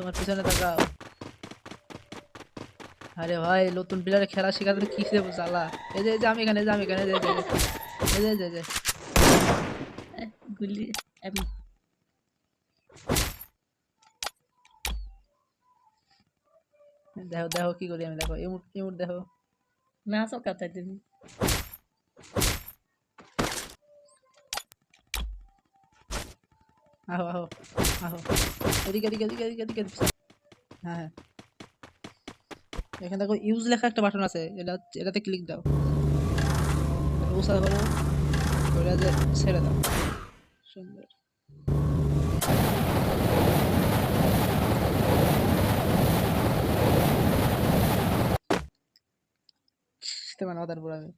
তোমার পিছনে তাকাও। আরে ভাই নতুন প্লেয়ারে খেলা শেখাতে কি দেবো জ্বালা? এই যে এই আমি এখানে এই যে আমি এখানে এই যে, এই যে, যে গুলি দেখো দেখো কি করি আমি দেখো ইমুট ইমুট দেখো। না সকাতে তুমি আহো আহো আহো। এদিকে এদিকে এদিকে এদিকে এদিকে। হ্যাঁ হ্যাঁ। এখানে দেখো ইউজ লেখা একটা বাটন আছে। এটা, এটাতে ক্লিক দাও। উষা যে ছেড়ে দাও। সুন্দর। তোমার মাথার উপর আমি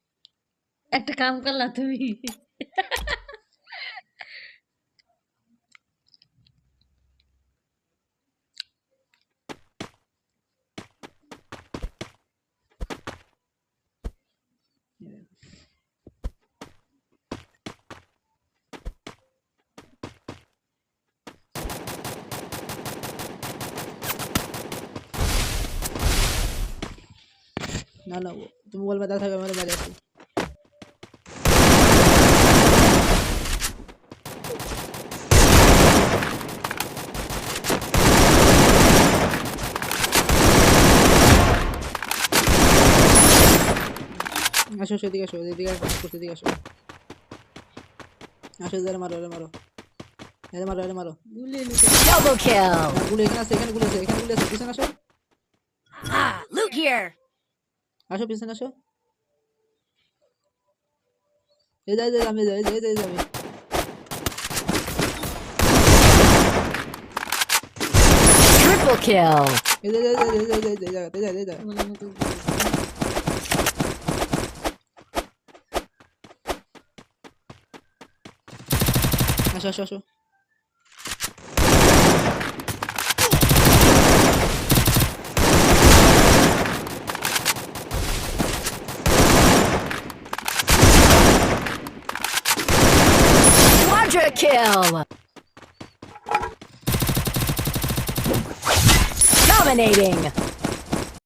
একটা কাম করলা তুমি। না না ও- তুমি বলবে দেখা থাকবে আমার বাজে আছি আসো এদিকে আসো এদিকে আসো এদিকে আসো। আসো এদের মারো মারো। এদের মারো এদের মারো। গুলি লুকে Double kill. গুলি এখানে আছে এখানে গুলি আছে এখানে গুলি আছে পিছনে আসো। Ah, look here. আসো পিছনে আসো এই যাই যাই আমি যাই যাই যাই যাই Triple kill. এই যাই যাই যাই যাই যাই যাই জায়গাতে যাই যাই যাই তোমার মতো গুলি। আসো আসো আসো Quadra kill. Dominating.